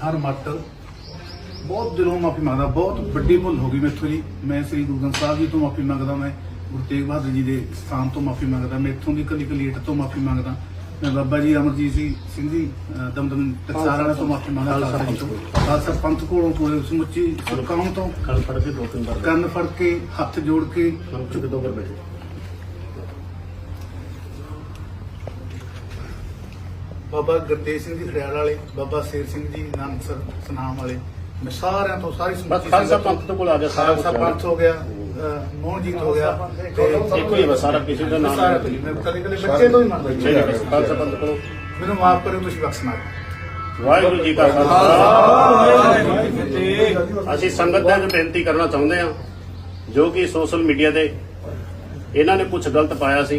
Khan Mott. ਬਹੁਤ ਦਿਲੋਂ ਮਾਫੀ ਮੰਗਦਾ ਬਹੁਤ ਵੱਡੀ ਭੁੱਲ ਹੋ ਗਈ ਮੈਥੋਂ ਜੀ। ਮੈਂ ਸ੍ਰੀ ਗੁਰੂ ਗ੍ਰੰਥ ਸਾਹਿਬ ਜੀ ਤੋਂ ਮਾਫੀ ਮੰਗਦਾ ਮੈਂ ਗੁਰੂ ਤੇਗ ਬਹਾਦਰ ਜੀ ਦੇ ਸਥਾਨ ਤੋਂ ਮਾਫੀ ਮੰਗਦਾ ਮੈਂ ਇੱਥੋਂ ਦੀ ਕਲੀ ਕਲੀਟ ਤੋਂ ਮਾਫੀ ਮੰਗਦਾ। ਮੈਂ ਬਾਬਾ ਜੀ ਅਮਰਜੀਤ ਸਿੰਘ ਜੀ ਦਮਦਮ ਟਕਸਾਰਾਂ ਤੋਂ ਮਾਫੀ ਮੰਗਦਾ ਖਾਲਸਾ ਤੋਂ। ਪੰਥ ਕੋਲੋਂ। ਪੂਰੇ ਸਮੁੱਚੀ ਕੌਮ ਤੋਂ ਖੜ ਫੜ ਕੇ ਵਾਰ। ਕੰਨ ਫੜ ਕੇ ਹੱਥ ਜੋੜ ਕੇ ਚੁੱਕ ਦੋ ਕਰ ਬੈਠੇ। ਬਾਬਾ ਗੁਰਤੇਜ ਸਿੰਘ ਜੀ ਖੜਿਆਲ ਵਾਲੇ ਬਾਬਾ ਸ਼ੇਰ ਸਿੰਘ ਜੀ ਨਾਨਕਸਰ ਸਨਾਮ ਵਾਲੇ। ਮੈਂ ਸਾਰਿਆਂ ਤੋਂ ਸਾਰੀ ਬਸ ਖਾਲਸਾ ਪੰਥ ਤੋਂ ਕੋਲ ਆ ਗਿਆ ਸਾਰਾ ਖਾਲਸਾ ਪੰਥ ਹੋ ਗਿਆ ਅਹ ਮੋਹਨਜੀਤ ਹੋ ਗਿਆ ਤੇ ਇੱਕੋ ਹੀ ਬਸ ਸਾਰਾ ਕਿਸੇ ਦਾ ਨਾਮ ਸਾਰਾ ਨਹੀਂ। ਮੈਂ ਕਦੇ ਕਦੇ ਬੱਚੇ ਤੋਂ ਹੀ ਮੰਨਦਾ ਜੀ। ਖਾਲਸਾ ਪੰਥ ਕੋਲੋਂ। ਮੈਨੂੰ ਮਾਫ ਕਰਿਓ ਤੁਸੀਂ ਬਖਸ਼ਣਾ ਵਾਹਿਗੁਰੂ ਜੀ ਕਾ ਖਾਲਸਾ। ਅਸੀਂ ਸੰਗਤ ਦੇ ਵਿੱਚ ਬੇਨਤੀ ਕਰਨਾ ਚਾਹੁੰਦੇ ਹਾਂ ਜੋ ਕਿ ਸੋਸ਼ਲ ਮੀਡੀਆ ਤੇ ਇਹਨਾਂ ਨੇ ਕੁਝ ਗਲਤ ਪਾਇਆ ਸੀ।